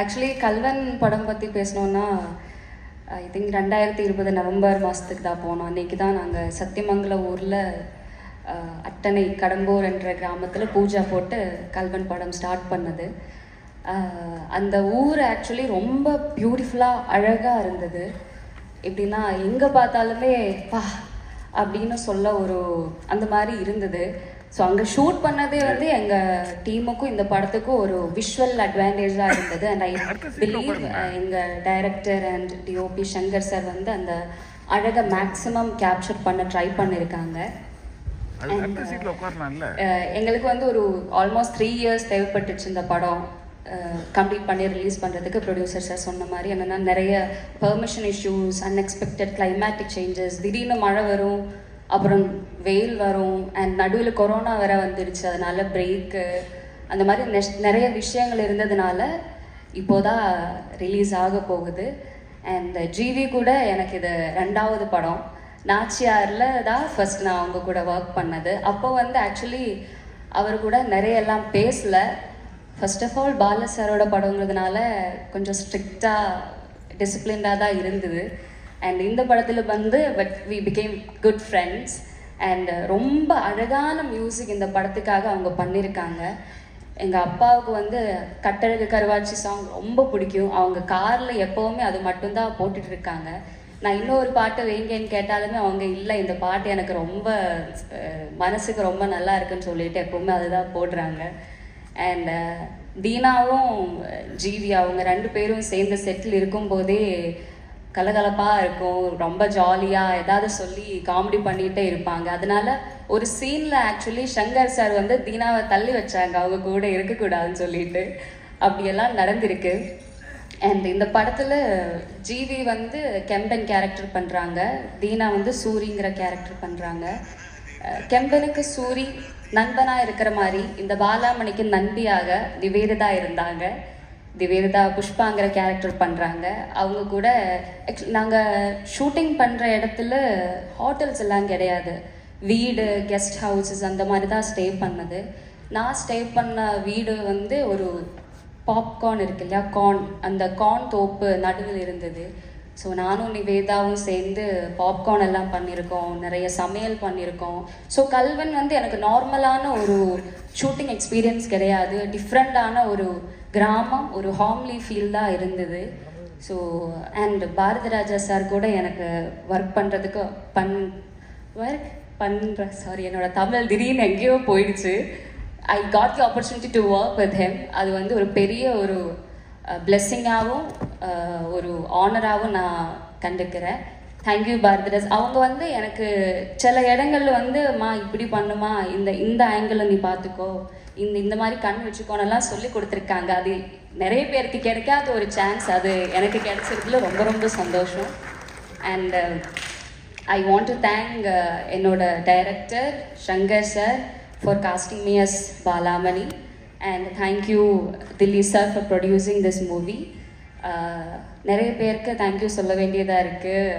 Actually கல்வன் படம் பற்றி பேசணுன்னா ஐ திங்க் ரெண்டாயிரத்தி இருபது நவம்பர் மாதத்துக்கு தான் போனோம். அன்றைக்கி தான் நாங்கள் சத்தியமங்கலம் ஊரில் அட்டனை கடம்பூர் என்ற கிராமத்தில் பூஜா போட்டு கல்வன் படம் ஸ்டார்ட் பண்ணது. அந்த ஊர் ஆக்சுவலி ரொம்ப பியூட்டிஃபுல்லாக அழகாக இருந்தது. எப்படின்னா எங்கே பார்த்தாலுமே பா அப்படின்னு சொல்ல ஒரு அந்த மாதிரி இருந்தது. ஸோ அங்கே ஷூட் பண்ணதே வந்து எங்கள் டீமுக்கும் இந்த படத்துக்கும் ஒரு விஷுவல் அட்வான்டேஜாக இருந்தது. அண்ட் ஐ பிலீவ் எங்கள் director and DOP Shankar sir வந்து அந்த அழகை மேக்ஸிமம் கேப்சர் பண்ண ட்ரை பண்ணியிருக்காங்க உட்காரலாம்ல. அஹ் எங்களுக்கு வந்து ஒரு ஆல்மோஸ்ட் த்ரீ இயர்ஸ் தேவைப்பட்டுச்சு இந்த படம். கம்ப்ளீட் பண்ணி ரிலீஸ் பண்ணுறதுக்கு ப்ரொடியூசர் சார் சொன்ன மாதிரி. என்னென்னா நிறைய permission issues unexpected climatic changes திடீர்னு மழை வரும். அப்புறம் வெயில் வரும் அண்ட் நடுவில் கொரோனா வேற வந்துடுச்சு அதனால பிரேக்கு அந்த மாதிரி நெஷ் நிறைய விஷயங்கள் இருந்ததுனால இப்போதான் ரிலீஸ் ஆக போகுது. அண்ட் ஜிவி கூட எனக்கு இது ரெண்டாவது படம். நாச்சியாரில் தான் ஃபர்ஸ்ட் நான் அவங்க கூட ஒர்க் பண்ணது. அப்போ வந்து ஆக்சுவலி அவர் கூட நிறைய எல்லாம் பேசல. ஃபர்ஸ்ட் ஆஃப் ஆல் பால சாரோட படங்கிறதுனால கொஞ்சம் ஸ்ட்ரிக்டாக டிசிப்ளின்டாக தான் இருந்தது. அண்ட் இந்த படத்தில் வந்து but we become good friends and ரொம்ப அழகான மியூசிக் இந்த படத்துக்காக அவங்க பண்ணியிருக்காங்க எங்கள் அப்பாவுக்கு வந்து கட்டழகு கருவாச்சி சாங் ரொம்ப பிடிக்கும். அவங்க காரில் எப்போவுமே அது மட்டும்தான் போட்டுட்டு இருக்காங்க. நான் இன்னொரு பாட்டு வைங்கன்னு கேட்டாலுமே அவங்க இல்லை இந்த பாட்டு எனக்கு ரொம்ப மனசுக்கு ரொம்ப நல்லா இருக்குன்னு சொல்லிட்டு எப்போவுமே அதுதான் போடுறாங்க. அண்ட் தீனாவும் ஜீவி அவங்க ரெண்டு பேரும் சேர்ந்து செட்டில் இருக்கும்போதே கலகலப்பாக இருக்கும் ரொம்ப ஜாலியாக ஏதாவது சொல்லி காமெடி பண்ணிகிட்டே இருப்பாங்க. அதனால ஒரு சீனில் ஆக்சுவலி சங்கர் சார் வந்து தீனாவை தள்ளி வச்சாங்க. அவங்க கூட இருக்கக்கூடாதுன்னு சொல்லிட்டு. அப்படியெல்லாம் நடந்திருக்கு. அண்ட் இந்த படத்தில் ஜிவி வந்து கெம்பன் கேரக்டர் பண்ணுறாங்க தீனா வந்து சூரிங்கிற கேரக்டர் பண்ணுறாங்க கெம்பனுக்கு சூரி நண்பனாக இருக்கிற மாதிரி இந்த பாலாமணிக்கு நண்பியாக நிவேதிதா இருந்தாங்க. திவேதா புஷ்பாங்கிற கேரக்டர் பண்ணுறாங்க அவங்க கூட நாங்கள் ஷூட்டிங் பண்ணுற இடத்துல ஹோட்டல்ஸ் எல்லாம் கிடையாது. வீடு கெஸ்ட் ஹவுசஸ் அந்த மாதிரி தான் ஸ்டே பண்ணது. நான் ஸ்டே பண்ண வீடு வந்து ஒரு பாப்கார்ன் இருக்கு இல்லையா கார்ன் அந்த கார்ன் தோப்பு நடுவில் இருந்தது. ஸோ நானும் நிவேதாவும் சேர்ந்து பாப்கார்ன் எல்லாம் பண்ணியிருக்கோம் நிறைய சமையல் பண்ணியிருக்கோம். ஸோ கல்வன் வந்து எனக்கு நார்மலான ஒரு ஷூட்டிங் எக்ஸ்பீரியன்ஸ் கிடையாது. டிஃப்ரெண்ட்டான ஒரு கிராமம் ஒரு ஹாம்லி ஃபீல் தான் இருந்தது. So and Bharathi Raja sir கூட எனக்கு ஒர்க் பண்ணுறதுக்கு பண் ஒர்க் பண்ணுற சாரி என்னோட தமிழ் திடீர்னு எங்கேயோ போயிடுச்சு. I got the opportunity to work with him அது வந்து ஒரு பெரிய ஒரு பிளெஸ்ஸிங்காகவும் ஒரு ஆனராகவும் நான் கண்டுக்கிறேன். தேங்க்யூ பாரதிராஜ். அவங்க வந்து எனக்கு சில இடங்கள்ல வந்து மா இப்படி பண்ணுமா? இந்த இந்த ஆங்கிளில் நீ பார்த்துக்கோ இந்த இந்த மாதிரி கண் வச்சுக்கோனெல்லாம் சொல்லி கொடுத்துருக்காங்க. அது நிறைய பேருக்கு கிடைக்காத ஒரு சான்ஸ் அது எனக்கு கிடைச்சதுல ரொம்ப ரொம்ப சந்தோஷம். And I want to thank என்னோட director Shankar sir for casting me as Balamani and thank you Dilli sir for producing this movie நிறைய பேருக்கு தேங்க்யூ சொல்ல வேண்டியதாக இருக்குது